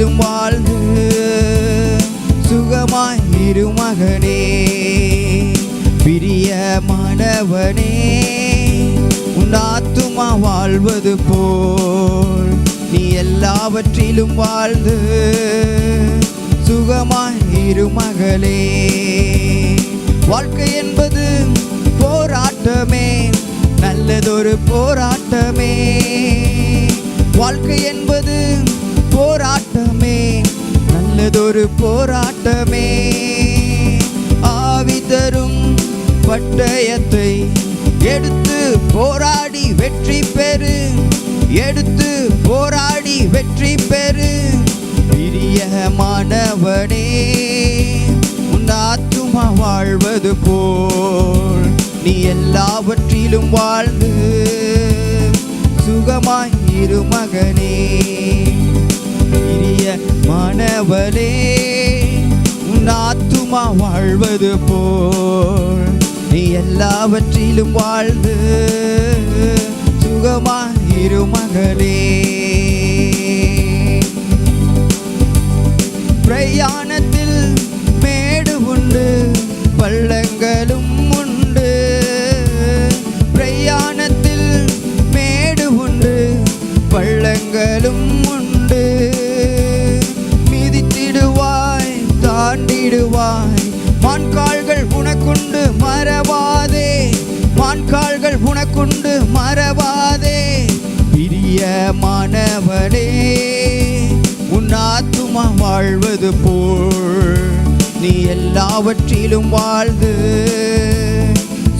மேலும் வாழ்ந்து சுகமாய் இரு மகனே பிரிய மாணவனே உன்னாத்துமா வாழ்வது போல் நீ எல்லாவற்றிலும் வாழ்ந்து சுகமாய் இரு மகளே. வாழ்க்கை என்பது போராட்டமே நல்லதொரு போராட்டமே. வாழ்க்கை என்பது போராட்டமே நல்லதொரு போராட்டமே. ஆவி தரும் பட்டயத்தை எடுத்து போராடி வெற்றி பெறு. எடுத்து போராடி வெற்றி பெறு. பிரியமானவனே உன் ஆத்துமா வாழ்வது போல். நீ எல்லாவற்றிலும் வாழ்ந்து சுகமாய் இரு மகனே. பிரிய மாணவனே உன் ஆத்துமா வாழ்வது போல். நீ எல்லாவற்றிலும் வாழ்ந்து சுகமாயிரு மகளே பிரயாணத்தில் மேடு உண்டு பள்ளங்களும் மறவாதே பிரியமானவனே உன் ஆத்துமா வாழ்வது போல் நீ எல்லாவற்றிலும் வாழ்ந்து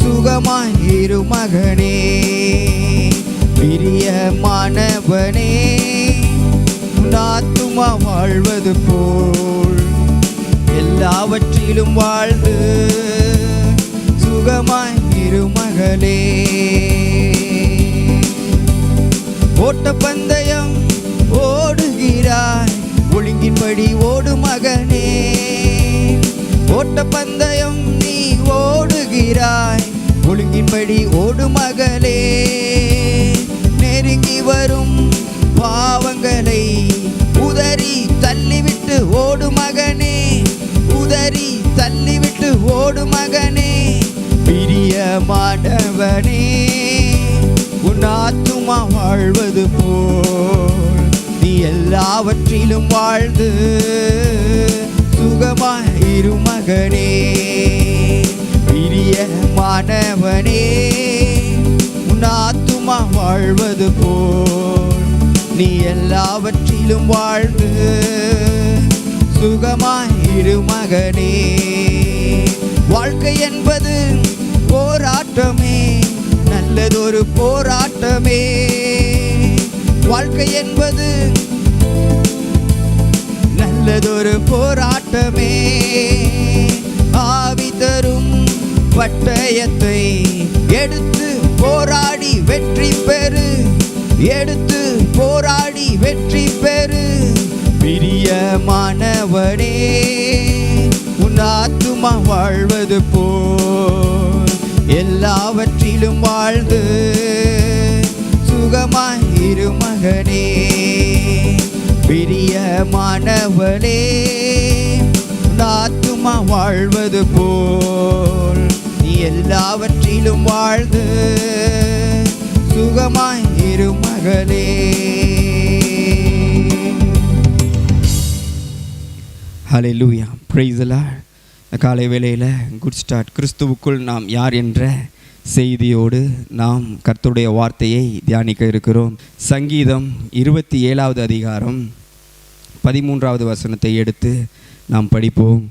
சுகமாயிரு மகனே. பிரியமானவனே உன் ஆத்துமா வாழ்வது போல் எல்லாவற்றிலும் வாழ்ந்து சுகமாயிரு இரு ஓட்ட பந்தயம் ஓடுகிறாய். ஒழுங்கின்படி ஓடு மகனே. ஓட்ட பந்தயம் நீ ஓடுகிறாய். ஒழுங்கின்படி ஓடு மகளே. நெருங்கி வரும் பாவங்களை உதறி தள்ளிவிட்டு ஓடு மகனே. உதறி தள்ளிவிட்டு ஓடு மகனே. பிரியமானவனே உன் ஆத்துமா வாழ்வது போல். நீ எல்லாவற்றிலும் வாழ்ந்து சுகமாயிரு மகனே. பிரியமானவனே உன் ஆத்துமா வாழ்வது போல். நீ எல்லாவற்றிலும் வாழ்ந்து சுகமாயிரு மகனே. வாழ்க்கை என்பது போராட்டமே. நல்லதொரு போராட்டமே. வாழ்க்கை என்பது நல்லதொரு போராட்டமே. ஆவி தரும் பட்டயத்தை எடுத்து போராடி வெற்றி பெறு. எடுத்து போராடி வெற்றி பெறு. பிரியமானவனே உன் ஆத்துமா வாழ்வது போ எல்லாவற்றிலும் வாழ்ந்து சுகமாய் இரு மகனே. பிரியமானவனே உன் ஆத்துமா வாழ்வது போல் நீ எல்லாவற்றிலும் வாழ்ந்து சுகமாய் இரு மகளே ஹalleluya praise the காலை வேளையில் குட் ஸ்டார்ட் கிறிஸ்துவுக்குள் நாம் யார் என்ற செய்தியோடு நாம் கர்த்தருடைய வார்த்தையை தியானிக்க இருக்கிறோம். சங்கீதம் இருபத்தி ஏழாவது அதிகாரம் பதிமூன்றாவது வசனத்தை எடுத்து நாம் படிப்போம்.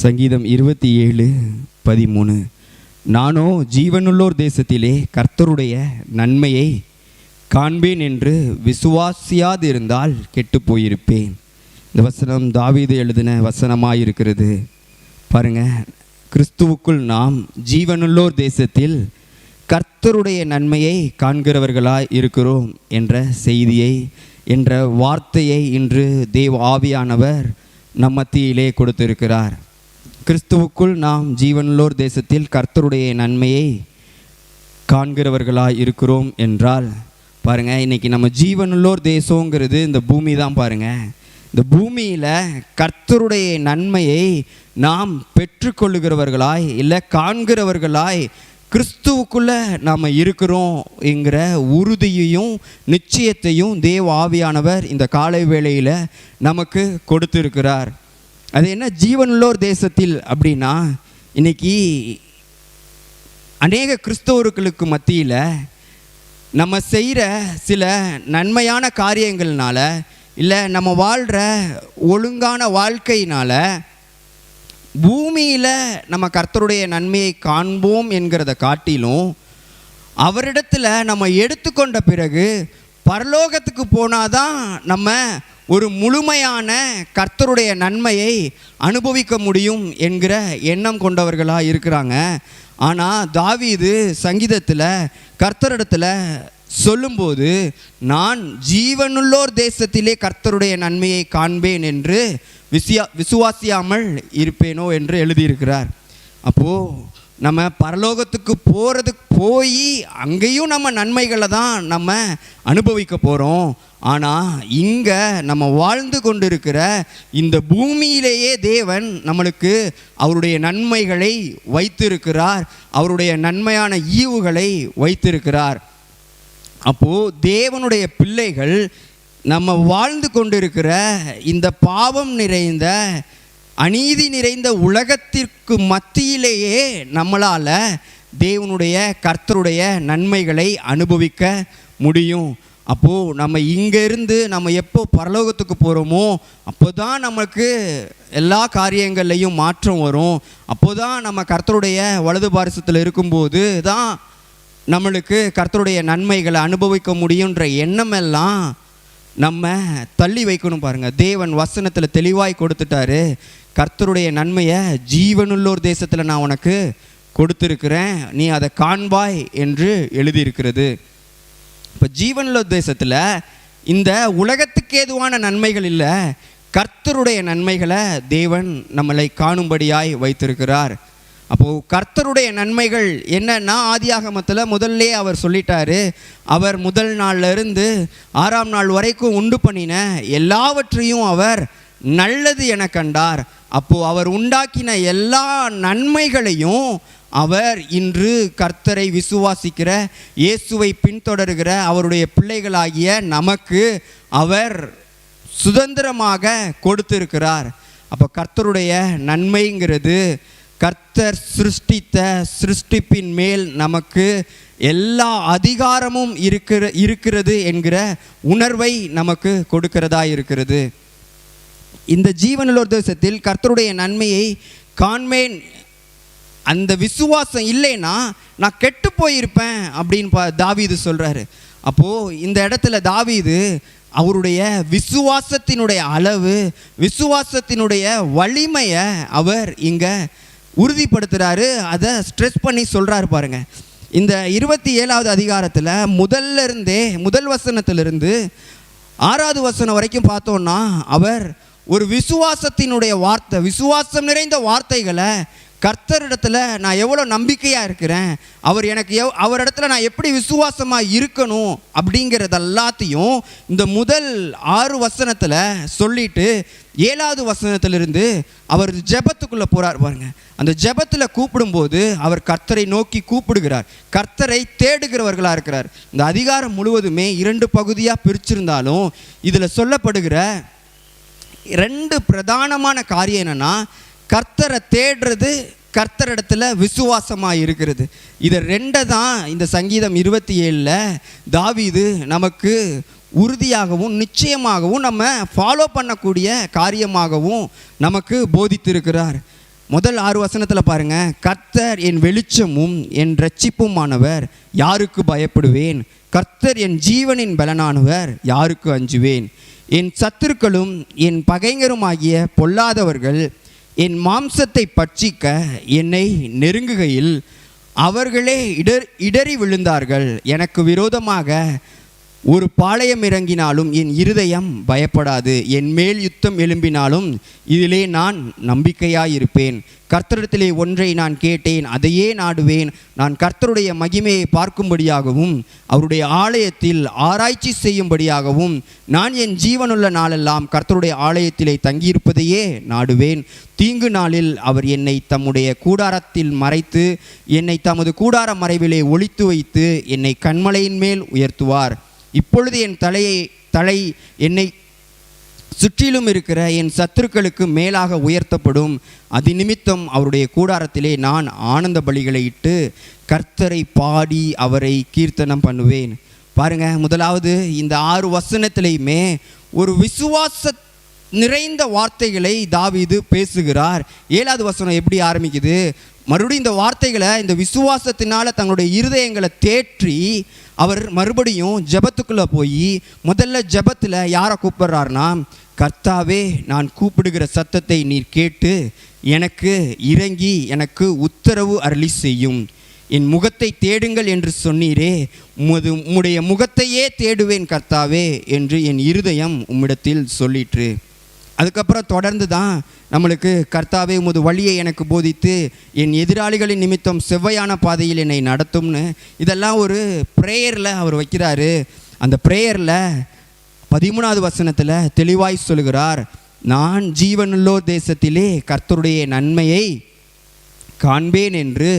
சங்கீதம் இருபத்தி ஏழு பதிமூணு. நானோ ஜீவனுள்ளோர் தேசத்திலே கர்த்தருடைய நன்மையை காண்பேன் என்று விசுவாசியாதிருந்தால் கெட்டு போயிருப்பேன். இந்த வசனம் தாவீது எழுதின வசனமாக இருக்கிறது பாருங்க கிறிஸ்துவுக்குள் நாம் ஜீவனுள்ளோர் தேசத்தில் கர்த்தருடைய நன்மையை காண்கிறவர்களாய் இருக்கிறோம் என்ற செய்தியை என்ற வார்த்தையை இன்று தேவ ஆவியானவர் நம் மத்தியிலே கொடுத்திருக்கிறார். கிறிஸ்துவுக்குள் நாம் ஜீவனுள்ளோர் தேசத்தில் கர்த்தருடைய நன்மையை காண்கிறவர்களாக இருக்கிறோம் என்றால் பாருங்கள் இன்றைக்கி நம்ம ஜீவனுள்ளோர் தேசங்கிறது இந்த பூமி தான் பாருங்கள் இந்த பூமியில் கர்த்தருடைய நன்மையை நாம் பெற்றுக்கொள்ளுகிறவர்களாய் இல்லை காண்கிறவர்களாய் கிறிஸ்துவுக்குள்ளே நாம் இருக்கிறோம் என்கிற உறுதியையும் நிச்சயத்தையும் தேவ ஆவியானவர் இந்த காலை வேளையில் நமக்கு கொடுத்திருக்கிறார். அது என்ன ஜீவனுள்ளோர் தேசத்தில் அப்படின்னா இன்னைக்கு அநேக கிறிஸ்தவர்களுக்கு மத்தியில் நம்ம செய்கிற சில நன்மையான காரியங்கள்னால இல்லை நம்ம வாழ்கிற ஒழுங்கான வாழ்க்கையினால் பூமியில் நம்ம கர்த்தருடைய நன்மையை காண்போம் என்கிறத காட்டிலும் அவரிடத்தில் நம்ம எடுத்துக்கொண்ட பிறகு பரலோகத்துக்கு போனாதான் நம்ம ஒரு முழுமையான கர்த்தருடைய நன்மையை அனுபவிக்க முடியும் என்கிற எண்ணம் கொண்டவர்களாக இருக்கிறாங்க. ஆனால் தாவீது சங்கீதத்தில் கர்த்தரிடத்தில் சொல்லும்போது நான் ஜீவனுள்ளோர் தேசத்திலே கர்த்தருடைய நன்மையை காண்பேன் என்று விசியா விசுவாசியாமல் இருப்பேனோ என்று எழுதியிருக்கிறார். அப்போது நம்ம பரலோகத்துக்கு போகிறதுக்கு போய் அங்கேயும் நம்ம நன்மைகளை தான் நம்ம அனுபவிக்க போகிறோம் ஆனால் இங்கே நம்ம வாழ்ந்து கொண்டிருக்கிற இந்த பூமியிலேயே தேவன் நம்மளுக்கு அவருடைய நன்மைகளை வைத்திருக்கிறார். அவருடைய நன்மையான ஈவுகளை வைத்திருக்கிறார். அப்போது தேவனுடைய பிள்ளைகள் நம்ம வாழ்ந்து கொண்டிருக்கிற இந்த பாவம் நிறைந்த அநீதி நிறைந்த உலகத்திற்கு மத்தியிலேயே நம்மளால் தேவனுடைய கர்த்தருடைய நன்மைகளை அனுபவிக்க முடியும். அப்போது நம்ம இங்கேருந்து நம்ம எப்போ பரலோகத்துக்கு போகிறோமோ அப்போ தான் நமக்கு எல்லா காரியங்கள்லையும் மாற்றம் வரும். அப்போ தான் நம்ம கர்த்தருடைய வலது பாரிசத்தில் இருக்கும்போது தான் நம்மளுக்கு கர்த்தருடைய நன்மைகளை அனுபவிக்க முடியுன்ற எண்ணமெல்லாம் நம்ம தள்ளி வைக்கணும் பாருங்கள் தேவன் வசனத்தில் தெளிவாய் கொடுத்துட்டாரு. கர்த்தருடைய நன்மையை ஜீவனுள்ளோர் தேசத்தில் நான் உனக்கு கொடுத்துருக்கிறேன். நீ அதை காண்பாய் என்று எழுதியிருக்கிறது. இப்போ ஜீவனுள்ள தேசத்தில் இந்த உலகத்துக்கு ஏதுவான நன்மைகள் இல்லை. கர்த்தருடைய நன்மைகளை தேவன் நம்மளை காணும்படியாய் வைத்திருக்கிறார். அப்போது கர்த்தருடைய நன்மைகள் என்னன்னா ஆதியாகமத்தில் முதல்லே அவர் சொல்லிட்டாரு அவர் முதல் நாள்லேருந்து ஆறாம் நாள் வரைக்கும் உண்டு பண்ணின எல்லாவற்றையும் அவர் நல்லது என கண்டார். அப்போது அவர் உண்டாக்கின எல்லா நன்மைகளையும் அவர் இன்று கர்த்தரை விசுவாசிக்கிற இயேசுவை பின்தொடர்கிற அவருடைய பிள்ளைகளாகிய நமக்கு அவர் சுதந்திரமாக கொடுத்திருக்கிறார். அப்போ கர்த்தருடைய நன்மைங்கிறது கர்த்தர் சிருஷ்டித்த சிருஷ்டிப்பின் மேல் நமக்கு எல்லா அதிகாரமும் இருக்கிற இருக்கிறது என்கிற உணர்வை நமக்கு கொடுக்கிறதா இருக்கிறது. இந்த ஜீவனுள்ளோர் தேசத்தில் கர்த்தருடைய நன்மையை காண்மேன் அந்த விசுவாசம் இல்லைன்னா நான் கெட்டு போயிருப்பேன் அப்படின்னு பா தாவீது சொல்கிறாரு அப்போது இந்த இடத்துல தாவீது அவருடைய விசுவாசத்தினுடைய அளவு விசுவாசத்தினுடைய வலிமையை அவர் இங்கே உறுதிப்படுத்துகிறாரு அதை ஸ்ட்ரெஸ் பண்ணி சொல்கிறாரு பாருங்க. இந்த இருபத்தி ஏழாவது அதிகாரத்தில் முதல்ல இருந்தே முதல் வசனத்திலிருந்து ஆறாவது வசனம் வரைக்கும் பார்த்தோன்னா அவர் ஒரு விசுவாசத்தினுடைய வார்த்தை விசுவாசம் நிறைந்த வார்த்தைகளை கர்த்தரிடத்தில் நான் எவ்வளோ நம்பிக்கையாக இருக்கிறேன்? அவர் எனக்கு எவ் அவரிடத்துல நான் எப்படி விசுவாசமாக இருக்கணும் அப்படிங்கிறது எல்லாத்தையும் இந்த முதல் ஆறு வசனத்தில் சொல்லிட்டு ஏழாவது வசனத்திலிருந்து அவர் ஜெபத்துக்குள்ளே போகிறார் பாருங்க. அந்த ஜெபத்தில் கூப்பிடும்போது அவர் கர்த்தரை நோக்கி கூப்பிடுகிறார். கர்த்தரை தேடுகிறவர்களாக இருக்கிறார். இந்த அதிகாரம் முழுவதுமே இரண்டு பகுதியாக பிரிச்சிருந்தாலும் இதில் சொல்லப்படுகிற ரெண்டு பிரதானமான காரியம் என்னென்னா கர்த்தரை தேடுறது கர்த்தரிடத்தில் விசுவாசமாக இருக்கிறது இதை ரெண்டை தான் இந்த சங்கீதம் இருபத்தி ஏழில் தாவிது நமக்கு உறுதியாகவும் நிச்சயமாகவும் நம்ம ஃபாலோ பண்ணக்கூடிய காரியமாகவும் நமக்கு போதித்திருக்கிறார். முதல் ஆறு வசனத்தில் பாருங்கள் கர்த்தர் என் வெளிச்சமும் என் ரட்சிப்புமானவர் யாருக்கு பயப்படுவேன்? கர்த்தர் என் ஜீவனின் பலனானவர் யாருக்கு அஞ்சுவேன்? என் சத்துருக்களும் என் பகைஞருமாகிய பொல்லாதவர்கள் என் மாம்சத்தை பட்சிக்க என்னை நெருங்குகையில் அவர்களே இடர் இடறி விழுந்தார்கள். எனக்கு விரோதமாக ஒரு பாளையம் இறங்கினாலும் என் இருதயம் பயப்படாது. என் மேல் யுத்தம் எழும்பினாலும் இதிலே நான் நம்பிக்கையாயிருப்பேன். கர்த்தரிடத்திலே ஒன்றை நான் கேட்டேன் அதையே நாடுவேன். நான் கர்த்தருடைய மகிமையை பார்க்கும்படியாகவும் அவருடைய ஆலயத்தில் ஆராய்ச்சி செய்யும்படியாகவும் நான் என் ஜீவனுள்ள நாளெல்லாம் கர்த்தருடைய ஆலயத்திலே தங்கியிருப்பதையே நாடுவேன். தீங்கு நாளில் அவர் என்னை தம்முடைய கூடாரத்தில் மறைத்து என்னை தமது கூடார மறைவிலே ஒளித்து வைத்து என்னை கண்மலையின் மேல் உயர்த்துவார். இப்பொழுது என் தலையை தலை என்னை சுற்றிலும் இருக்கிற என் சத்துருக்களுக்கு மேலாக உயர்த்தப்படும். அது நிமித்தம் அவருடைய கூடாரத்திலே நான் ஆனந்த பலிகளை இட்டு கர்த்தரை பாடி அவரை கீர்த்தனம் பண்ணுவேன். பாருங்க முதலாவது இந்த ஆறு வசனத்திலையுமே ஒரு விசுவாச நிறைந்த வார்த்தைகளை தாவீது பேசுகிறார். ஏழாவது வசனம் எப்படி ஆரம்பிக்குது? மறுபடியும் இந்த வார்த்தைகளை இந்த விசுவாசத்தினால் தங்களுடைய இருதயங்களை தேற்றி அவர் மறுபடியும் ஜெபத்துக்குள்ளே போய் முதல்ல ஜெபத்தில் யாரை கூப்பிடுறாருனா கர்த்தாவே நான் கூப்பிடுகிற சத்தத்தை நீர் கேட்டு எனக்கு இறங்கி எனக்கு உத்தரவு அருளி செய்யும். என் முகத்தை தேடுங்கள் என்று சொன்னீரே உமது உம்முடைய முகத்தையே தேடுவேன் கர்த்தாவே என்று என் இருதயம் உம்மிடத்தில் சொல்லிற்று. அதுக்கப்புறம் தொடர்ந்து தான் நம்மளுக்கு கர்த்தாவே உமது வழியை எனக்கு போதித்து என் எதிராளிகளின் நிமித்தம் செவ்வையான பாதையில் என்னை நடத்தும்னு இதெல்லாம் ஒரு ப்ரேயரில் அவர் வைக்கிறாரு. அந்த ப்ரேயரில் பதிமூணாவது வசனத்தில் தெளிவாய் சொல்கிறார் நான் ஜீவனுள்ளோர் தேசத்திலே கர்த்தருடைய நன்மையை காண்பேன் என்று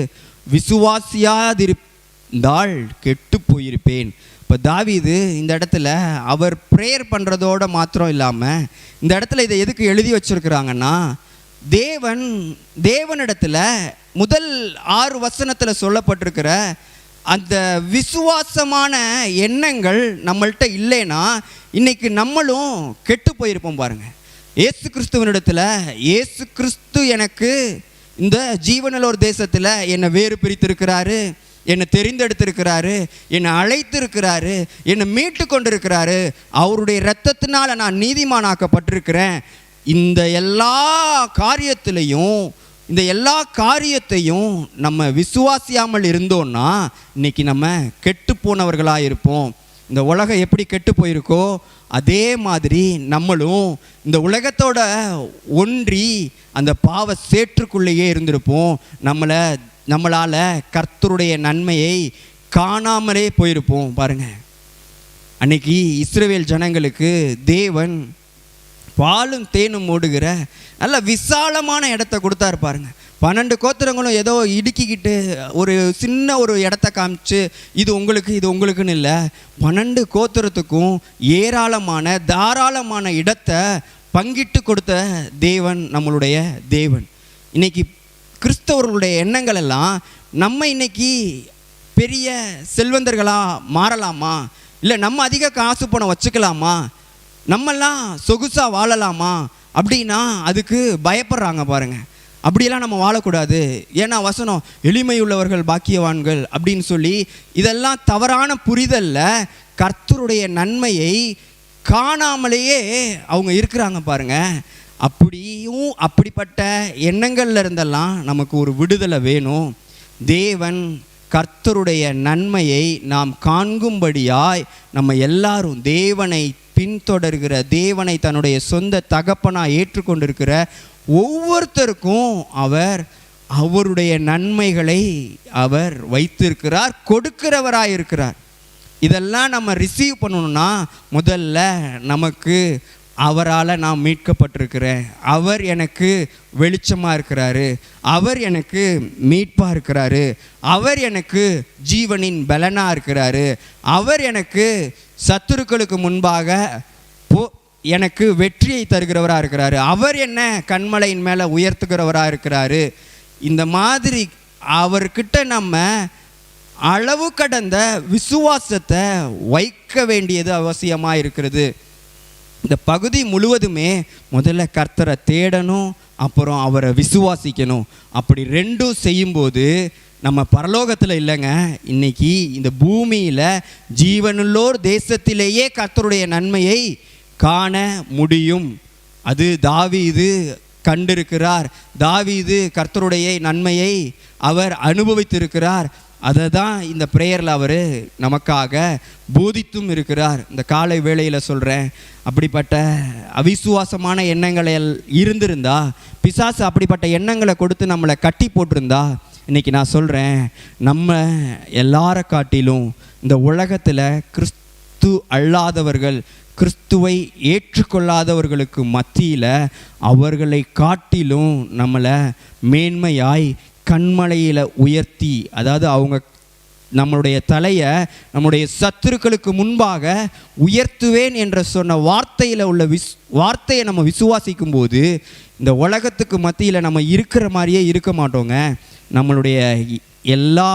விசுவாசியாதிருந்தால் கெட்டு போயிருப்பேன். இப்போ தாவிது இந்த இடத்துல அவர் ப்ரேயர் பண்ணுறதோட மாத்திரம் இல்லாமல் இந்த இடத்துல இதை எதுக்கு எழுதி வச்சிருக்கிறாங்கன்னா தேவன் தேவனிடத்தில் முதல் ஆறு வசனத்தில் சொல்லப்பட்டிருக்கிற அந்த விசுவாசமான எண்ணங்கள் நம்மள்கிட்ட இல்லைன்னா இன்னைக்கு நம்மளும் கெட்டு போயிருப்போம் பாருங்கள் ஏசு கிறிஸ்துவனிடத்தில் ஏசு கிறிஸ்து எனக்கு இந்த ஜீவனலோர் தேசத்தில் என்னை வேறு பிரித்திருக்கிறாரு. என்னை தெரிந்தெடுத்திருக்கிறாரு என்னை அழைத்திருக்கிறாரு என்னை மீட்டு கொண்டிருக்கிறாரு அவருடைய இரத்தத்தினால் நான் நீதிமானாக்கப்பட்டிருக்கிறேன். இந்த எல்லா காரியத்திலையும் இந்த எல்லா காரியத்தையும் நம்ம விசுவாசியாமல் இருந்தோம்னா இன்னைக்கு நம்ம கெட்டு போனவர்களாக இருப்போம் இந்த உலகம் எப்படி கெட்டு போயிருக்கோ அதே மாதிரி நம்மளும் இந்த உலகத்தோட ஒன்றி அந்த பாவ சேற்றுக்குள்ளேயே இருந்திருப்போம். நம்மளை நம்மளால் கர்த்தருடைய நன்மையை காணாமலே போயிருப்போம் பாருங்க. அன்னைக்கு இஸ்ரேவேல் ஜனங்களுக்கு தேவன் பாலும் தேனும் ஓடுகிற நல்ல விசாலமான இடத்த கொடுத்தாரு பாருங்க. பன்னெண்டு கோத்திரங்களும் ஏதோ இடுக்கிக்கிட்டு ஒரு சின்ன ஒரு இடத்த காமிச்சு இது உங்களுக்கு இது உங்களுக்குன்னு இல்லை. பன்னெண்டு கோத்திரத்துக்கும் ஏராளமான தாராளமான இடத்தை பங்கிட்டு கொடுத்த தேவன் நம்மளுடைய தேவன். இன்னைக்கு கிறிஸ்தவர்களுடைய எண்ணங்கள் எல்லாம் நம்ம இன்னைக்கு பெரிய செல்வந்தர்களாக மாறலாமா? இல்லை நம்ம அதிக காசு பணம் வச்சுக்கலாமா? நம்மெல்லாம் சொகுசாக வாழலாமா? அப்படின்னா அதுக்கு பயப்படுறாங்க பாருங்கள் அப்படியெல்லாம் நம்ம வாழக்கூடாது. ஏன்னா வசனம் எளிமை உள்ளவர்கள் பாக்கியவான்கள் அப்படின்னு சொல்லி இதெல்லாம் தவறான புரிதலில் கர்த்தருடைய நன்மையை காணாமலேயே அவங்க இருக்கிறாங்க பாருங்கள் அப்படியும் அப்படிப்பட்ட எண்ணங்கள்ல இருந்தெல்லாம் நமக்கு ஒரு விடுதலை வேணும். தேவன் கர்த்தருடைய நன்மையை நாம் காண்கும்படியாய் நம்ம எல்லாரும் தேவனை பின்தொடர்கிற தேவனை தன்னுடைய சொந்த தகப்பனாக ஏற்றுக்கொண்டிருக்கிற ஒவ்வொருத்தருக்கும் அவர் அவருடைய நன்மைகளை அவர் வைத்திருக்கிறார் கொடுக்கிறவராக இருக்கிறார் இதெல்லாம் நம்ம ரிசீவ் பண்ணணும்னா முதல்ல நமக்கு அவரால் நான் மீட்கப்பட்டிருக்கிறேன். அவர் எனக்கு வெளிச்சமாக இருக்கிறாரு. அவர் எனக்கு மீட்பாக இருக்கிறாரு. அவர் எனக்கு ஜீவனின் பலனாக இருக்கிறாரு. அவர் எனக்கு சத்துருக்களுக்கு முன்பாக போ எனக்கு வெற்றியை தருகிறவராக இருக்கிறாரு. அவர் என்ன கண்மலையின் மேலே உயர்த்துகிறவராக இருக்கிறாரு. இந்த மாதிரி அவர்கிட்ட நம்ம அளவு கடந்த விசுவாசத்தை வைக்க வேண்டியது அவசியமாக இருக்கிறது. இந்த பகுதி முழுவதுமே முதல்ல கர்த்தரை தேடணும் அப்புறம் அவரை விசுவாசிக்கணும். அப்படி ரெண்டும் செய்யும்போது நம்ம பரலோகத்தில் இல்லைங்க இன்னைக்கு இந்த பூமியில் ஜீவனுள்ளோர் தேசத்திலேயே கர்த்தருடைய நன்மையை காண முடியும். அது தாவீது கண்டிருக்கிறார். தாவீது கர்த்தருடைய நன்மையை அவர் அனுபவித்திருக்கிறார். அதை தான் இந்த ப்ரேயரில் அவர் நமக்காக போதித்தும் இருக்கிறார். இந்த காலை வேளையில் சொல்கிறேன் அப்படிப்பட்ட அவிசுவாசமான எண்ணங்களை எல்- இருந்திருந்தா பிசாசு அப்படிப்பட்ட எண்ணங்களை கொடுத்து நம்மளை கட்டி போட்டிருந்தா இன்றைக்கி நான் சொல்கிறேன் நம்ம எல்லாரை காட்டிலும் இந்த உலகத்தில் கிறிஸ்து அல்லாதவர்கள் கிறிஸ்துவை ஏற்றுக்கொள்ளாதவர்களுக்கு மத்தியில் அவர்களை காட்டிலும் நம்மளை மேன்மையாய் கண்மலையில் உயர்த்தி அதாவது அவங்க நம்மளுடைய தலையை நம்முடைய சத்துருக்களுக்கு முன்பாக உயர்த்துவேன் என்ற சொன்ன வார்த்தையில் உள்ள விஸ் வார்த்தையை நம்ம விசுவாசிக்கும் போது இந்த உலகத்துக்கு மத்தியில் நம்ம இருக்கிற மாதிரியே இருக்க மாட்டோங்க. நம்மளுடைய எல்லா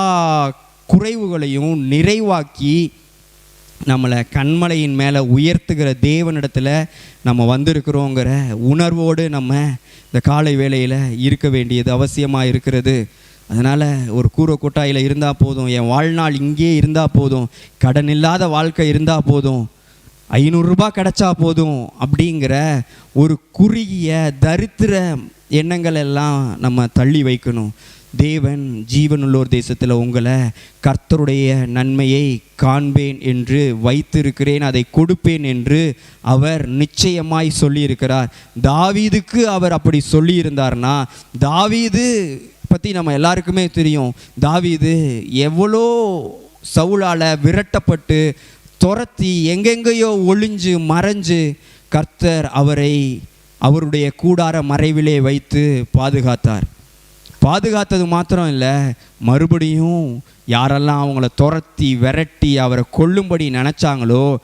குறைவுகளையும் நிறைவாக்கி நம்மளை கண்மலையின் மேலே உயர்த்துகிற தேவனிடத்தில் நம்ம வந்திருக்கிறோங்கிற உணர்வோடு நம்ம இந்த காலை வேளையில் இருக்க வேண்டியது அவசியமாக இருக்கிறது. அதனால் ஒரு கூரை கொட்டாயில் இருந்தால் போதும் என் வாழ்நாள் இங்கே இருந்தால் போதும் கடன் இல்லாத வாழ்க்கை இருந்தால் போதும் ஐநூறுரூபா கிடைச்சா போதும் அப்படிங்கிற ஒரு குறுகிய தரித்திர எண்ணங்கள் எல்லாம் நம்ம தள்ளி வைக்கணும். தேவன் ஜீவனுள்ளோர் தேசத்தில் உங்களை கர்த்தருடைய நன்மையை காண்பேன் என்று வைத்திருக்கிறேன் அதை கொடுப்பேன் என்று அவர் நிச்சயமாய் சொல்லியிருக்கிறார். தாவீதுக்கு அவர் அப்படி சொல்லியிருந்தார்னா தாவீது பற்றி நம்ம எல்லாருக்குமே தெரியும். தாவீது எவ்வளோ சவுளால் விரட்டப்பட்டு துரத்தி எங்கெங்கேயோ ஒளிஞ்சு மறைஞ்சு கர்த்தர் அவரை அவருடைய கூடார மறைவிலே வைத்து பாதுகாத்தார். பாதுகாத்தது மாத்திரம் இல்லை மறுபடியும் யாரெல்லாம் அவங்கள துரத்தி விரட்டி அவரை கொல்லும்படி நினச்சாங்களோ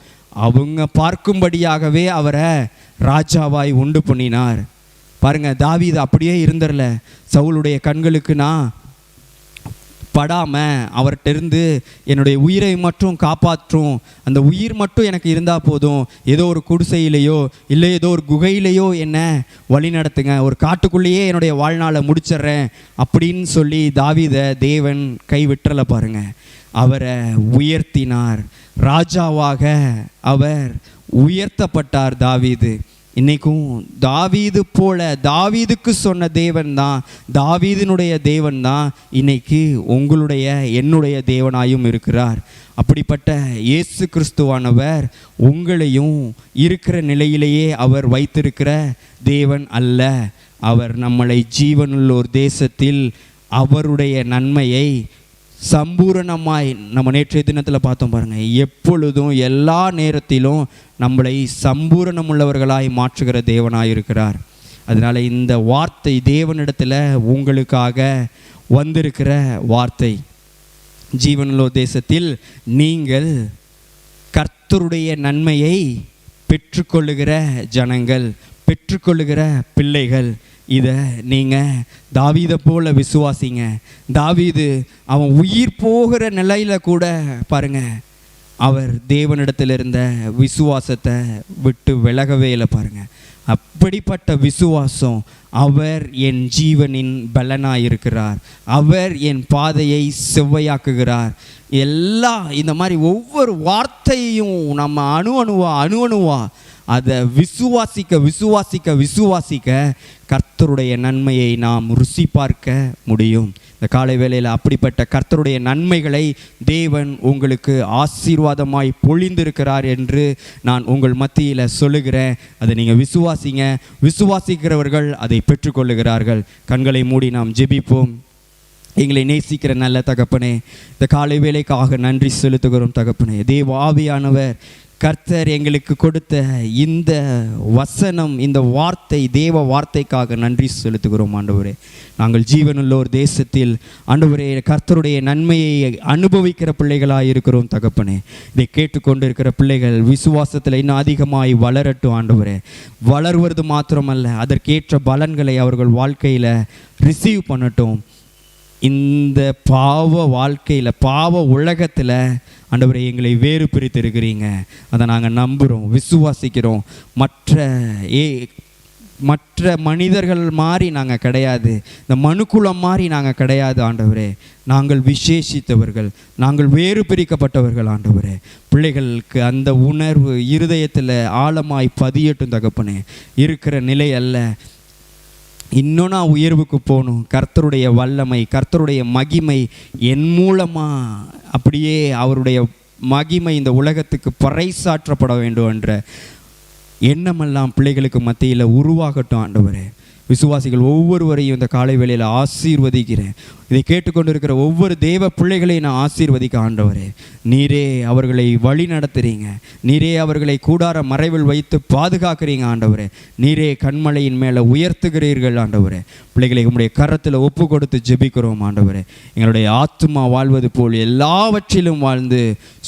அவங்க பார்க்கும்படியாகவே அவரை ராஜாவாய் உண்டு பண்ணினார். பாருங்க இது அப்படியே இருந்துரல. சவுளுடைய கண்களுக்கு நான் படாமல் அவர்கிட்ட இருந்து என்னுடைய உயிரை மட்டும் காப்பாற்றும். அந்த உயிர் மட்டும் எனக்கு இருந்தால் போதும். ஏதோ ஒரு குடிசையிலையோ இல்லை ஏதோ ஒரு குகையிலையோ என்ன வழி நடத்துங்க. ஒரு காட்டுக்குள்ளேயே என்னுடைய வாழ்நாளை முடிச்சிடுறேன் அப்படின்னு சொல்லி தாவீதை தேவன் கைவிட்டலை பாருங்க. அவரை உயர்த்தினார். ராஜாவாக அவர் உயர்த்தப்பட்டார் தாவீது. இன்றைக்கும் தாவீது போல தாவீதுக்கு சொன்ன தேவன் தான் தாவீதினுடைய தேவன் தான் இன்னைக்கு உங்களுடைய என்னுடைய தேவனாயும் இருக்கிறார். அப்படிப்பட்ட இயேசு கிறிஸ்துவானவர் உங்களையும் இருக்கிற நிலையிலேயே அவர் வைத்திருக்கிற தேவன் அல்ல. அவர் நம்மளை ஜீவனுள்ளோர் தேசத்தில் அவருடைய நன்மையை சம்பூரணமாய் நம்ம நேற்றைய தினத்தில் பார்த்தோம் பாருங்கள் எப்பொழுதும் எல்லா நேரத்திலும் நம்மளை சம்பூரணமுள்ளவர்களாய் மாற்றுகிற தேவனாய் இருக்கிறார் அதனால இந்த வார்த்தை தேவனிடத்தில் உங்களுக்காக வந்திருக்கிற வார்த்தை. ஜீவனலோ தேசத்தில் நீங்கள் கர்த்தருடைய நன்மையை பெற்றுக்கொள்ளுகிற ஜனங்கள் பெற்றுக்கொள்ளுகிற பிள்ளைகள் இதை நீங்கள் தாவீதை போல விசுவாசிங்க. தாவீது அவன் உயிர் போகிற நிலையில் கூட பாருங்க அவர் தேவனிடத்தில் இருந்த விசுவாசத்தை விட்டு விலகவே இல்லை பாருங்கள் அப்படிப்பட்ட விசுவாசம் அவர் என் ஜீவனின் பலனாயிருக்கிறார். அவர் என் பாதையை செவ்வையாக்குகிறார். எல்லா இந்த மாதிரி ஒவ்வொரு வார்த்தையும் நம்ம அணு அணுவா அணு அணுவா அதை விசுவாசிக்க விசுவாசிக்க விசுவாசிக்க கர்த்தருடைய நன்மையை நாம் ருசி பார்க்க முடியும். இந்த காலை வேளையில் அப்படிப்பட்ட கர்த்தருடைய நன்மைகளை தேவன் உங்களுக்கு ஆசீர்வாதமாய் பொழிந்திருக்கிறார் என்று நான் உங்கள் மத்தியில் சொல்லுகிறேன். அதை நீங்கள் விசுவாசிங்க. விசுவாசிக்கிறவர்கள் அதை பெற்றுக்கொள்ளுகிறார்கள். கண்களை மூடி நாம் ஜெபிப்போம். எங்களை நேசிக்கிற நல்ல தகப்பனே இந்த காலை வேலைக்காக நன்றி செலுத்துகிறோம் தகப்பனே. தேவ ஆவியானவர் கர்த்தர் எங்களுக்கு கொடுத்த இந்த வசனம் இந்த வார்த்தை தேவ வார்த்தைக்காக நன்றி செலுத்துகிறோம் ஆண்டவரே. நாங்கள் ஜீவனுள்ளோர் தேசத்தில் ஆண்டவரே கர்த்தருடைய நன்மையை அனுபவிக்கிற பிள்ளைகளாக இருக்கிறோம் தகப்பனே. இதை கேட்டுக்கொண்டு இருக்கிற பிள்ளைகள் விசுவாசத்தில் இன்னும் அதிகமாய் வளரட்டும் ஆண்டவரே. வளர்வது மாத்திரமல்ல அதற்கேற்ற பலன்களை அவர்கள் வாழ்க்கையில் ரிசீவ் பண்ணட்டும். இந்த பாவ வாழ்க்கையில் பாவ உலகத்தில் ஆண்டவரை எங்களை வேறு பிரித்திருக்கிறீங்க. அதை நாங்கள் நம்புகிறோம் விசுவாசிக்கிறோம். மற்ற ஏ மற்ற மனிதர்கள் மாதிரி நாங்கள் கிடையாது. இந்த மனுக்குளம் மாதிரி நாங்கள் கிடையாது ஆண்டவரே. நாங்கள் விசேஷித்தவர்கள் நாங்கள் வேறு பிரிக்கப்பட்டவர்கள் ஆண்டவரே. பிள்ளைகளுக்கு அந்த உணர்வு இருதயத்தில் ஆழமாய் பதியட்டும் தகப்பனே. இருக்கிற நிலை அல்ல. இன்னும் நான் உயர்வுக்கு போகணும். கர்த்தருடைய வல்லமை கர்த்தருடைய மகிமை என் மூலமாக அப்படியே அவருடைய மகிமை இந்த உலகத்துக்கு பறைசாற்றப்பட வேண்டும் என்ற எண்ணமெல்லாம் பிள்ளைகளுக்கு மத்தியில் உருவாகட்டும் ஆண்டவரே. விசுவாசிகள் ஒவ்வொருவரையும் இந்த காலை வேளையில் ஆசீர்வதிக்கிறேன். இதை கேட்டுக்கொண்டிருக்கிற ஒவ்வொரு தேவ பிள்ளைகளையும் நான் ஆசீர்வதிக்க ஆண்டவரே. நீரே அவர்களை வழி நடத்துகிறீங்க நீரே அவர்களை கூடார மறைவில் வைத்து பாதுகாக்கிறீங்க ஆண்டவரே. நீரே கண்மலையின் மேலே உயர்த்துகிறீர்கள் ஆண்டவரே. பிள்ளைகளை உங்களுடைய கரத்தில் ஒப்பு கொடுத்து ஜெபிக்கிறோம் ஆண்டவரே. எங்களுடைய ஆத்மா வாழ்வது போல் எல்லாவற்றிலும் வாழ்ந்து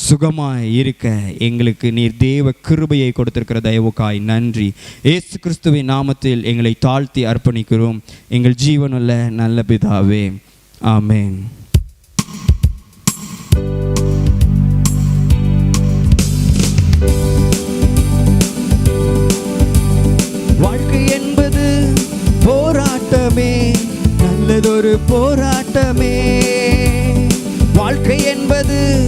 சுகமாக இருக்க எங்களுக்கு நீர் தேவ கிருபையை கொடுத்திருக்கிற தயவுக்காய் நன்றி. ஏசு கிறிஸ்துவின் நாமத்தில் எங்களை தாழ்த்தி அர்ப்பணிக்கிறோம். எங்கள் ஜீவனுள்ள நல்ல பிதாவே ஆமேன். வாழ்க்கை என்பது போராட்டமே நல்லதொரு போராட்டமே. வாழ்க்கை என்பது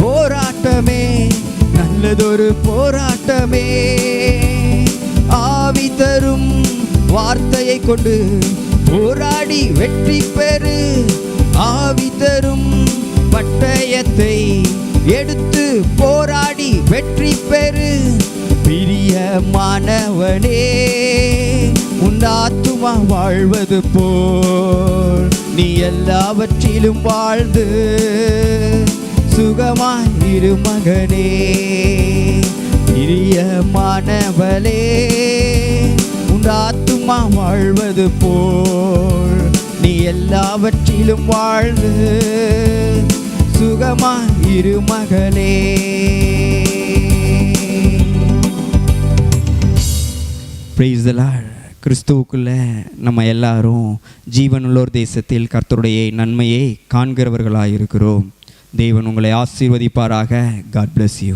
போராட்டமே நல்லதொரு போராட்டமே. ஆவி தரும் வார்த்தையை கொண்டு போராடி வெற்றி பெறு. ஆவி தரும் பட்டயத்தை எடுத்து போராடி வெற்றி பெறு. பிரியமானவனே உன் ஆத்துமா வாழ்வது போல். நீ எல்லாவற்றிலும் வாழ்ந்து சுகமாய் இரு மகனே. பிரியமானவளே உன் ஆத்துமா வாழ்வது போல். நீ எல்லாவற்றிலும் வாழ்ந்து சுகமாய் இரு மகளே. கிறிஸ்துவுக்குள்ள நம்ம எல்லாரும் ஜீவனுள்ளோர் தேசத்தில் கர்த்தருடைய நன்மையை காண்கிறவர்களாக இருக்கிறோம் தேவன் உங்களை ஆசீர்வதிப்பாராக. God bless you